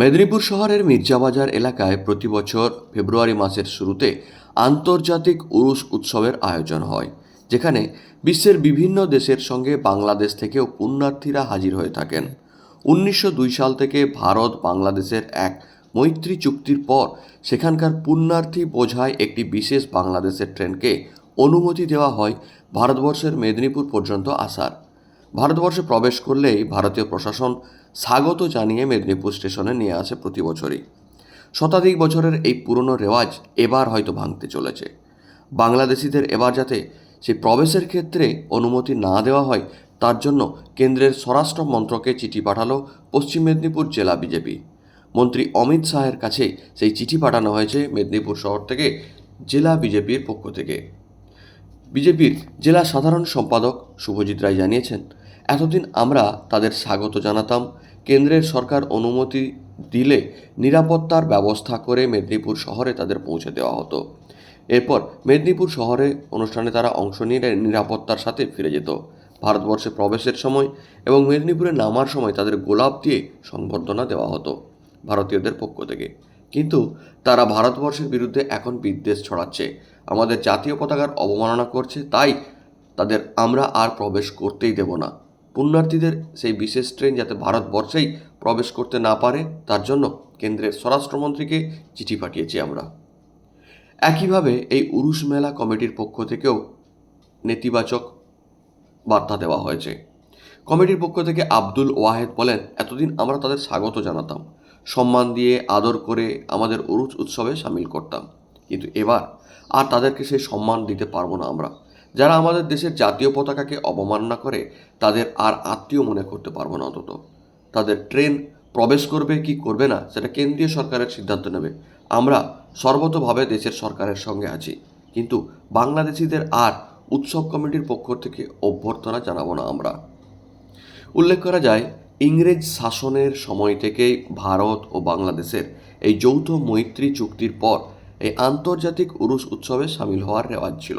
মেদিনীপুর শহরের মির্জাবাজার এলাকায় প্রতি বছর ফেব্রুয়ারি মাসের শুরুতে আন্তর্জাতিক উরুস উৎসবের আয়োজন হয়, যেখানে বিশ্বের বিভিন্ন দেশের সঙ্গে বাংলাদেশ থেকেও পুণ্যার্থীরা হাজির হয়ে থাকেন। উনিশশো দুই সাল থেকে ভারত বাংলাদেশের এক মৈত্রী চুক্তির পর সেখানকার পুণ্যার্থী বোঝায় একটি বিশেষ বাংলাদেশের ট্রেনকে অনুমতি দেওয়া হয় ভারতবর্ষের মেদিনীপুর পর্যন্ত আসার। ভারতবর্ষে প্রবেশ করলেই ভারতীয় প্রশাসন স্বাগত জানিয়ে মেদিনীপুর স্টেশনে নিয়ে আসে প্রতি বছরই। শতাধিক বছরের এই পুরনো রেওয়াজ এবার হয়তো ভাঙতে চলেছে। বাংলাদেশিদের এবার যাতে সেই প্রবেশের ক্ষেত্রে অনুমতি না দেওয়া হয়, তার জন্য কেন্দ্রের স্বরাষ্ট্র মন্ত্রকে চিঠি পাঠালো পশ্চিম মেদিনীপুর জেলা বিজেপি। মন্ত্রী অমিত শাহের কাছে সেই চিঠি পাঠানো হয়েছে মেদিনীপুর শহর থেকে জেলা বিজেপির পক্ষ থেকে। বিজেপির জেলা সাধারণ সম্পাদক শুভজিৎ রায় জানিয়েছেন এতদিন আমরা তাদের স্বাগত জানাতাম। কেন্দ্রের সরকার অনুমতি দিলে নিরাপত্তার ব্যবস্থা করে মেদিনীপুর শহরে তাদের পৌঁছে দেওয়া হতো। এরপর মেদিনীপুর শহরে অনুষ্ঠানে তারা অংশ নিয়ে নিরাপত্তার সাথে ফিরে যেত। ভারতবর্ষে প্রবেশের সময় এবং মেদিনীপুরে নামার সময় তাদের গোলাপ দিয়ে সংবর্ধনা দেওয়া হতো ভারতীয়দের পক্ষ থেকে। কিন্তু তারা ভারতবর্ষের বিরুদ্ধে এখন বিদ্বেষ ছড়াচ্ছে। আমাদের জাতীয় পতাকার অবমাননা করছে, তাই তাদের আমরা আর প্রবেশ করতেই দেব না। পুণ্যার্থীদের সেই বিশেষ ট্রেন যাতে ভারতবর্ষেই প্রবেশ করতে না পারে, তার জন্য কেন্দ্রের স্বরাষ্ট্রমন্ত্রীকে চিঠি পাঠিয়েছি আমরা। একইভাবে এই উরুষ মেলা কমিটির পক্ষ থেকেও নেতিবাচক বার্তা দেওয়া হয়েছে। কমিটির পক্ষ থেকে আব্দুল ওয়াহেদ বলেন, এতদিন আমরা তাদের স্বাগত জানাতাম। সম্মান দিয়ে, আদর করে আমাদের উরুজ উৎসবে সামিল করতাম। কিন্তু এবার আর তাদেরকে সেই সম্মান দিতে পারব না আমরা। যারা আমাদের দেশের জাতীয় পতাকাকে অবমাননা করে, তাদের আর আত্মীয় মনে করতে পারব না অন্তত। তাদের ট্রেন প্রবেশ করবে, কি করবে না, সেটা কেন্দ্রীয় সরকারের সিদ্ধান্ত নেবে। আমরা সর্বতভাবে দেশের সরকারের সঙ্গে আছি। কিন্তু বাংলাদেশিদের আর উৎসব কমিটির পক্ষ থেকে অভ্যর্থনা জানাব না আমরা। উল্লেখ করা যায়, ইংরেজ শাসনের সময় থেকেই ভারত ও বাংলাদেশের এই যৌথ মৈত্রী চুক্তির পর এই আন্তর্জাতিক উরুস উৎসবে সামিল হওয়ার রেওয়াজ ছিল।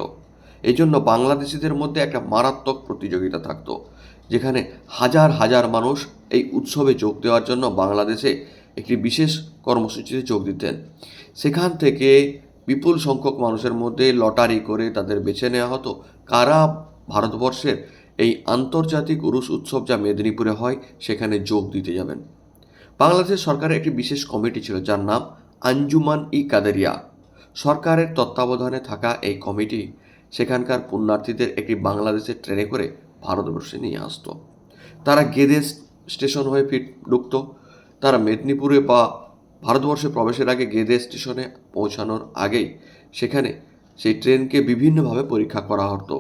এই জন্য বাংলাদেশিদের মধ্যে একটা মারাত্মক প্রতিযোগিতা থাকতো, যেখানে হাজার হাজার মানুষ এই উৎসবে যোগ দেওয়ার জন্য বাংলাদেশে একটি বিশেষ কর্মসূচিতে যোগ দিতেন। সেখান থেকে বিপুল সংখ্যক মানুষের মধ্যে লটারি করে তাদের বেছে নেওয়া হতো। কারা ভারতবর্ষের এই আন্তর্জাতিক উরুস উৎসব যা মেদিনীপুরে হয়, সেখানে যোগ দিতে যাবেন। বাংলাদেশের সরকারের একটি বিশেষ কমিটি ছিল, যার নাম আঞ্জুমান ই কাদেরিয়া। সরকারের তত্ত্বাবধানে থাকা এই কমিটি সেখানকার পুণ্যার্থীদের একটি বাংলাদেশের ট্রেনে করে ভারতবর্ষে নিয়ে আসতো। তারা গেদে স্টেশন হয়ে ফিট ঢুকতো। তারা মেদিনীপুরে বা ভারতবর্ষে প্রবেশের আগে গেদে স্টেশনে পৌঁছানোর আগেই সেখানে সেই ট্রেনকে বিভিন্নভাবে পরীক্ষা করা হতো।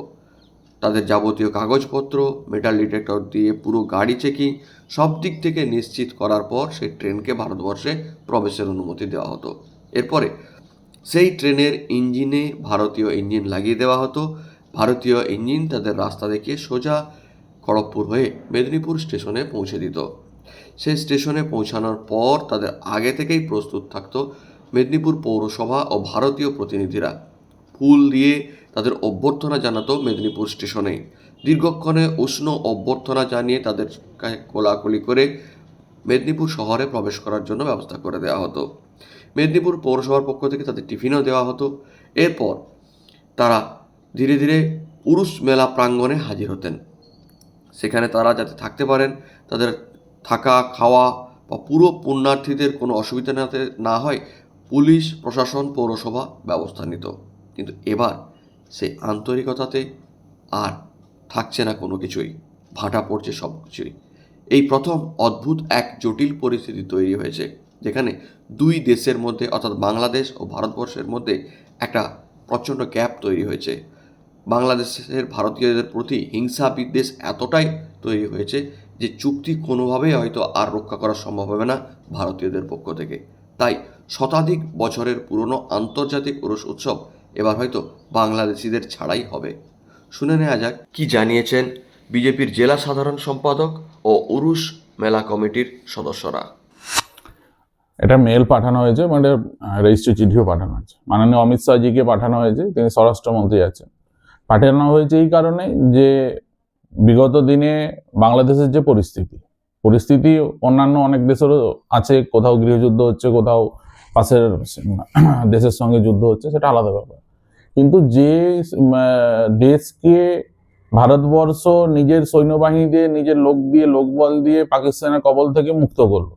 তাদের যাবতীয় কাগজপত্র, মেটাল ডিটেক্টর দিয়ে পুরো গাড়ি চেকিং সব দিক থেকে নিশ্চিত করার পর সেই ট্রেনকে ভারতবর্ষে প্রবেশের অনুমতি দেওয়া হতো। এরপরে সেই ট্রেনের ইঞ্জিনে ভারতীয় ইঞ্জিন লাগিয়ে দেওয়া হতো। ভারতীয় ইঞ্জিন তাদের রাস্তা দেখিয়ে সোজা খড়গপুর হয়ে মেদিনীপুর স্টেশনে পৌঁছে দিত। সেই স্টেশনে পৌঁছানোর পর তাদের আগে থেকেই প্রস্তুত থাকতো মেদিনীপুর পৌরসভা ও ভারতীয় প্রতিনিধিরা। ফুল দিয়ে তাদের অভ্যর্থনা জানাতো মেদিনীপুর স্টেশনে দীর্ঘক্ষণে উষ্ণ অভ্যর্থনা জানিয়ে তাদের কোলাকুলি করে মেদিনীপুর শহরে প্রবেশ করার জন্য ব্যবস্থা করে দেওয়া হতো। মেদিনীপুর পৌরসভার পক্ষ থেকে তাদের টিফিনও দেওয়া হতো। এরপর তারা ধীরে ধীরে উরুস মেলা প্রাঙ্গণে হাজির হতেন। সেখানে তারা যাতে থাকতে পারেন, তাদের থাকা, খাওয়া বা পুরো পুণ্যার্থীদের কোনো অসুবিধা যাতে না হয় পুলিশ, প্রশাসন, পৌরসভা ব্যবস্থা নিত। কিন্তু এবার সেই আন্তরিকতাতে আর থাকছে না কোনো কিছুই, ভাটা পড়ছে সব কিছুই এই প্রথম অদ্ভুত এক জটিল পরিস্থিতি তৈরি হয়েছে। যেখানে দুই দেশের মধ্যে, অর্থাৎ বাংলাদেশ ও ভারতবর্ষের মধ্যে একটা প্রচণ্ড গ্যাপ তৈরি হয়েছে। বাংলাদেশের ভারতীয়দের প্রতি হিংসা বিদ্বেষ এতটাই তৈরি হয়েছে যে চুক্তি কোনোভাবেই হয়তো আর রক্ষা করা সম্ভব হবে না ভারতীয়দের পক্ষ থেকে। তাই শতাধিক বছরের পুরনো আন্তর্জাতিক পুরুষ উৎসব এবার হয়তো বাংলাদেশিদের ছাড়াই হবে। শুনে নেওয়া যাক কি জানিয়েছেন বিজেপির জেলা সাধারণ সম্পাদক ও উরুস মেলা কমিটির সদস্যরা। এটা মেল পাঠানো হয়েছে মানে রেজিস্ট্রি চিঠিও পাঠানো হয়েছে। মাননীয় অমিত শাহজিকে পাঠানো হয়েছে, তিনি স্বরাষ্ট্রমন্ত্রী আছেন। পাঠানো হয়েছে এই কারণে যে বিগত দিনে বাংলাদেশের যে পরিস্থিতি পরিস্থিতি অন্যান্য অনেক দেশেরও আছে, কোথাও গৃহযুদ্ধ হচ্ছে, কোথাও পাশের দেশের সঙ্গে যুদ্ধ হচ্ছে, সেটা আলাদা ব্যাপার। কিন্তু যে দেশকে ভারতবর্ষ নিজের সৈন্যবাহিনী দিয়ে নিজের লোক দিয়ে, লোকবল দিয়ে পাকিস্তানের কবল থেকে মুক্ত করল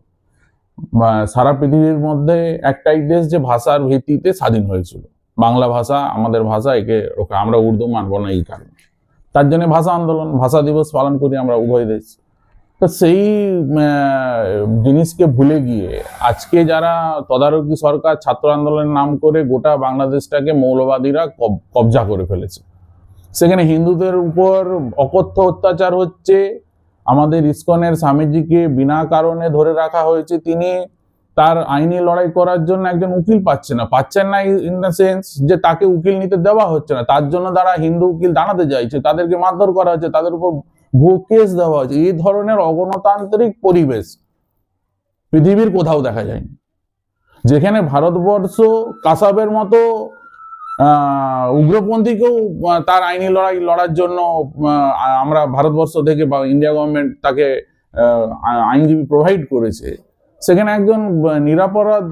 সারা পৃথিবীর মধ্যে একটাই দেশ যে ভাষার ভিত্তিতে স্বাধীন হয়েছিল। বাংলা ভাষা আমাদের ভাষা, একে আমরা উর্দু মানবো না এই কারণে। তার জন্য ভাষা আন্দোলন, ভাষা দিবস পালন করি আমরা উভয় দেশ। তো সেই জিনিসকে ভুলে গিয়ে আজকে যারা তদারকি সরকার ছাত্র আন্দোলনের নাম করে গোটা বাংলাদেশটাকে মৌলবাদীরা কব- কবজা করে ফেলেছে। সেখানে হিন্দুদের উপর অকথ্য অত্যাচার হচ্ছে আমাদের ইস্কনের স্বামীজিকে বিনা কারণে ধরে রাখা হয়েছে, তিনি তার আইনি লড়াই করার জন্য একজন উকিল পাচ্ছে না। পাচ্ছেন না ইন দ্য সেন্স যে তাকে উকিল নিতে দেওয়া হচ্ছে না। তার জন্য তারা হিন্দু উকিল দাঁড়াতে চাইছে, তাদেরকে মারধর করা হচ্ছে, তাদের উপর ভুয়ো কেস দেওয়া হচ্ছে। এই ধরনের অগণতান্ত্রিক পরিবেশ পৃথিবীর কোথাও দেখা যায়নি। যেখানে ভারতবর্ষ কাসাবের মতো উগ্রপন্থীকেও তার আইনি লড়াই লড়ার জন্য আমরা ভারতবর্ষ থেকে বা ইন্ডিয়া গভর্নমেন্ট তাকে আইনজীবী প্রোভাইড করেছে। সেখানে একজন নিরাপরাধ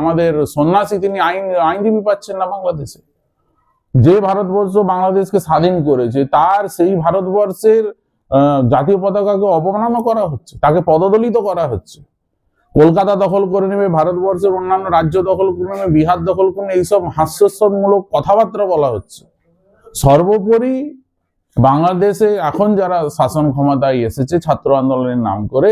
আমাদের সন্ন্যাসী, তিনি আইন, আইনজীবী পাচ্ছেন না বাংলাদেশে। যে ভারতবর্ষ বাংলাদেশকে স্বাধীন করেছে, তার সেই ভারতবর্ষের জাতীয় পতাকাকে অপমাননা করা হচ্ছে, তাকে পদদলিত করা হচ্ছে। কলকাতা দখল করে নেবে, ভারতবর্ষের অন্যান্য রাজ্য দখল করে নেবে, বিহার দখল করে নেবে, এইসব হাস্যস্বরমূলক কথাবার্তা বলা হচ্ছে। সর্বোপরি বাংলাদেশে এখন যারা শাসন ক্ষমতায় এসেছে, ছাত্র আন্দোলনের নাম করে,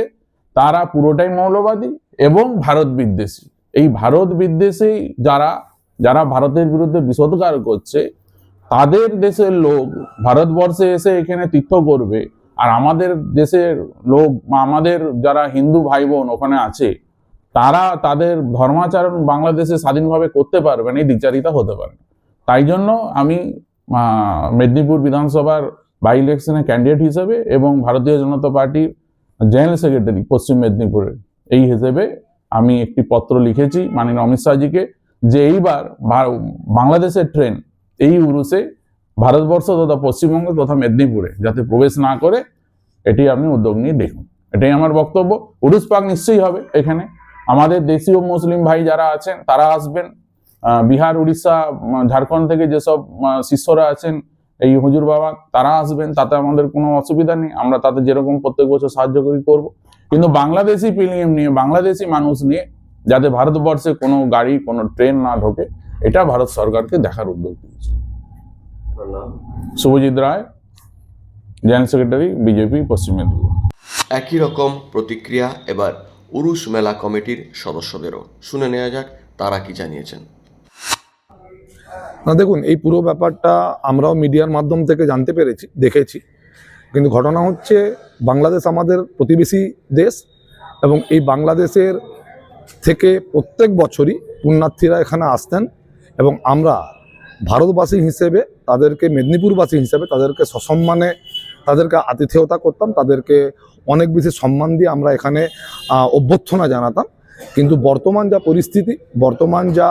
তারা পুরোটাই মৌলবাদী এবং ভারত বিদ্বেষী। এই ভারত বিদ্বেষী যারা যারা ভারতের বিরুদ্ধে বিষোদগার করছে, তাদের দেশের লোক ভারতবর্ষে এসে এখানে তীর্থ করবে আর আমাদের দেশের লোক বা আমাদের যারা হিন্দু ভাই বোন ওখানে আছে, তারা তাদের ধর্মাচরণ বাংলাদেশে স্বাধীনভাবে করতে পারবেন এই দ্বিচারিতা হতে পারে। তাই জন্য আমি মেদিনীপুর বিধানসভার বাই ইলেকশনে ক্যান্ডিডেট হিসেবে এবং ভারতীয় জনতা পার্টির জেনারেল সেক্রেটারি পশ্চিম মেদিনীপুরের, এই হিসেবে আমি একটি পত্র লিখেছি মাননীয় অমিত শাহজিকে যে এইবার বাংলাদেশের ট্রেন এই উরুসে ভারতবর্ষ তথা পশ্চিমবঙ্গ তথা মেদিনীপুরে যাতে প্রবেশ না করে, এটি আপনি উদ্যোগ নিয়ে দেখুন। এটাই আমার বক্তব্য। উরুস পাক নিশ্চয়ই হবে এখানে। আমাদের দেশীয় মুসলিম ভাই যারা আছেন, তারা আসবেন। বিহার, উড়িষ্যা ঝাড়খণ্ড থেকে যেসব শিষ্যরা আছেন, এই হুজুর বাবা, তারা আসবেন। তাতে আমাদের কোনো অসুবিধা নেই। আমরা তাতে যেরকম প্রত্যেক বছর সাহায্য করি, করব। কিন্তু বাংলাদেশি পিলিএম নিয়ে, বাংলাদেশি মানুষ নিয়ে, যাতে ভারতবর্ষে কোনো গাড়ি, কোনো ট্রেন না ঢোকে, এটা ভারত সরকারকে দেখার উদ্যোগ Shubhajit Roy general secretary BJP Paschim Medinipur একই রকম প্রতিক্রিয়া এবার উরুস মেলা কমিটির সদস্যদেরও। শুনে নেওয়া যাক তারা কি জানিয়েছেন। না দেখুন এই পুরো ব্যাপারটা আমরাও মিডিয়ার মাধ্যম থেকে জানতে পেরেছি দেখেছি। কিন্তু ঘটনা হচ্ছে বাংলাদেশ আমাদের প্রতিবেশী দেশ এবং এই বাংলাদেশের থেকে প্রত্যেক বছরই পুণ্যার্থীরা এখানে আসতেন এবং আমরা ভারতবাসী হিসেবে তাদেরকে মেদিনীপুরবাসী হিসেবে তাদেরকে সসম্মানে তাদেরকে আতিথেয়তা করতাম, তাদেরকে অনেক বেশি সম্মান দিয়ে আমরা এখানে অভ্যর্থনা জানাতাম। কিন্তু বর্তমান যা পরিস্থিতি, বর্তমান যা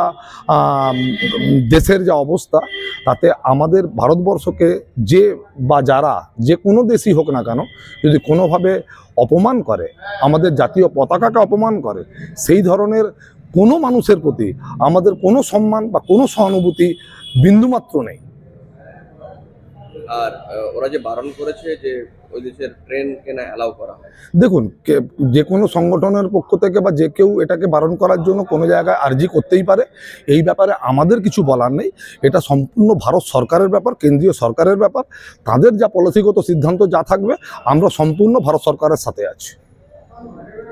দেশের যা অবস্থা, তাতে আমাদের ভারতবর্ষকে যে বা যারা যে কোনো দেশই হোক না কেন, যদি কোনোভাবে অপমান করে, আমাদের জাতীয় পতাকাকে অপমান করে, সেই ধরনের কোনো মানুষের প্রতি আমাদের কোনো সম্মান বা কোনো সহানুভূতি বিন্দুমাত্র নেই। আর ওরা যে বারণ করেছে যে ওই দেশের ট্রেন কেনা অ্যালাউ করা হয়। দেখুন যে কোনো সংগঠনের পক্ষ থেকে বা যে কেউ এটাকে বারণ করার জন্য কোনো জায়গায় আর্জি করতেই পারে। এই ব্যাপারে আমাদের কিছু বলার নেই। এটা সম্পূর্ণ ভারত সরকারের ব্যাপার কেন্দ্রীয় সরকারের ব্যাপার। তাদের যা পলিসিগত সিদ্ধান্ত যা থাকবে আমরা সম্পূর্ণ ভারত সরকারের সাথে আছি।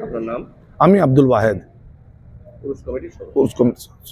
আপনার নাম? আমি আব্দুল ওয়াহেদ। পুরুষ কমিটির সদস্য কোর্স কমিটির সদস্য।